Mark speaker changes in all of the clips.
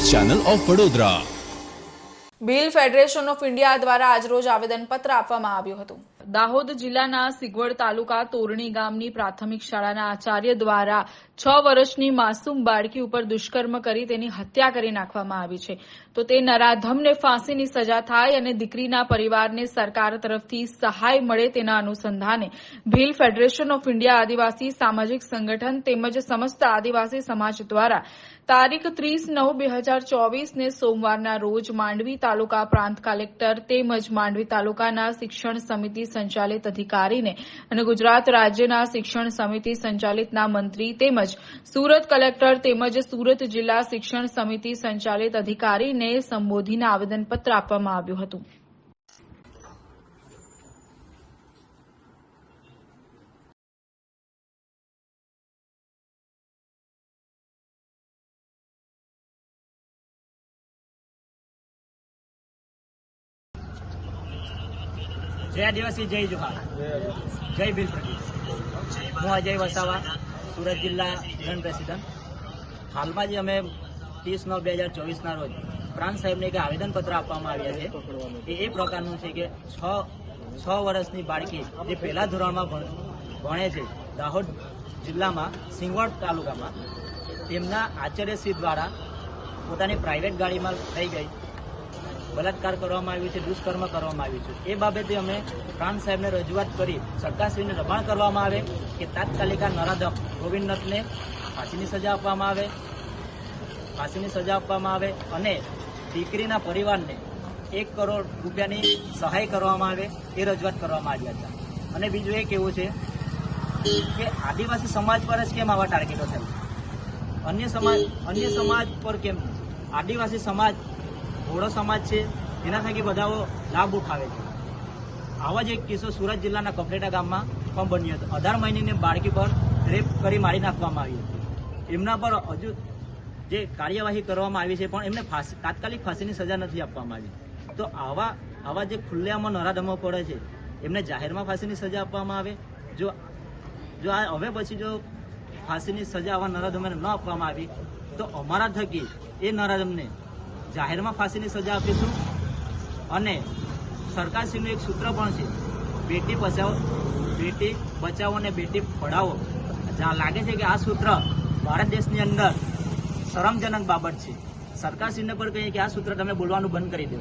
Speaker 1: News channel of Vadodara.
Speaker 2: Bhil federation of India દ્વારા આજરોજ આવેદનપત્ર આપવામાં આવ્યું હતું. દાહોદ જિલ્લાના સિગવડ તાલુકા તોરણી ગામની પ્રાથમિક શાળાના આચાર્ય દ્વારા છ વર્ષની માસૂમ બાળકી ઉપર દુષ્કર્મ કરી તેની હત્યા કરી નાખવામાં આવી છે. તો તે નરાધમને ફાંસીની સજા થાય અને દીકરીના પરિવારને સરકાર તરફથી સહાય મળે તેના અનુસંધાને ભીલ ફેડરેશન ઓફ ઇન્ડિયા આદિવાસી સામાજિક સંગઠન તેમજ સમસ્ત આદિવાસી સમાજ દ્વારા તારીખ ત્રીસ નવ બે હજાર ચોવીસને સોમવારના રોજ માંડવી તાલુકા પ્રાંત કલેક્ટર તેમજ માંડવી તાલુકાના શિક્ષણ સમિતિ સંચાલિત અધિકારીને અને ગુજરાત રાજ્યના શિક્ષણ સમિતિ સંચાલિતના મંત્રી તેમજ સુરત કલેક્ટર તેમજ સુરત જિલ્લા શિક્ષણ સમિતિ સંચાલિત અધિકારીને સંબોધીને આવેદનપત્ર આપવામાં આવ્યું હતું.
Speaker 3: જય આદિવાસી જય જુહાર. જય પ્રદેશ હું અજય વસાવા, સુરત જિલ્લા જન પ્રેસિડન્ટ. હાલમાં જે અમે ત્રીસ નવ બે હજાર ચોવીસના રોજ પ્રાંત સાહેબને એક આવેદનપત્ર આપવામાં આવ્યા છે. એ એ પ્રકારનું છે કે છ છ વર્ષની બાળકી જે પહેલા ધોરણમાં ભણે છે દાહોદ જિલ્લામાં, સિંગવડ તાલુકામાં, તેમના આચાર્યશ્રી દ્વારા પોતાની પ્રાઇવેટ ગાડીમાં થઈ ગઈ. બલાત્કાર કરવામાં આવ્યું છે, દુષ્કર્મ કરવામાં આવ્યું છે. એ બાબતે અમે પ્રાણ સાહેબને રજૂઆત કરી, સરકારશ્રીને દબાણ કરવામાં આવે કે તાત્કાલિક આ ગોવિંદ નથને ફાંસીની સજા આપવામાં આવે, ફાંસીની સજા આપવામાં આવે અને દીકરીના પરિવારને એક કરોડ રૂપિયાની સહાય કરવામાં આવે એ રજૂઆત કરવામાં આવ્યા હતા. અને બીજું એ કેવું છે કે આદિવાસી સમાજ પર જ કેમ આવા ટાર્ગેટો થાય અન્ય સમાજ અન્ય સમાજ પર કેમ? આદિવાસી સમાજ ઘોડો સમાજ છે, એના થકી બધાઓ લાભ ઉઠાવે છે. આવા જ એક કિસ્સો સુરત જિલ્લાના કપરેટા ગામમાં પણ બન્યો હતો. અઢાર મહિનાની બાળકી પર રેપ કરી મારી નાખવામાં આવી હતી. એમના પર હજુ જે કાર્યવાહી કરવામાં આવી છે, પણ એમને ફાંસી, તાત્કાલિક ફાંસીની સજા નથી આપવામાં આવી. તો આવા આવા જે ખુલ્લેઆમાં નરાધમો પડે છે, એમને જાહેરમાં ફાંસીની સજા આપવામાં આવે? જો જો આ હવે પછી જો ફાંસીની સજા આવા નરાધમને ન આપવામાં આવી, તો અમારા થકી એ નરાધમને જાહેરમાં ફાંસીની સજા આપીશું. અને સરકારશ્રીનું એક સૂત્ર પણ છે, બેટી બચાવો બેટી બચાવો અને બેટી પઢાવો. જ્યાં લાગે છે કે આ સૂત્ર ભારત દેશની અંદર શરમજનક બાબત છે. સરકારશ્રીને પણ કહીએ કે આ સૂત્ર તમે બોલવાનું બંધ કરી દો.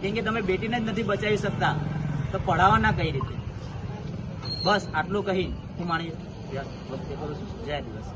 Speaker 3: કેમ કે તમે બેટીને જ નથી બચાવી શકતા, તો પઢાવવાના કઈ રીતે? બસ આટલું કહી હું માણી જય દિવસ.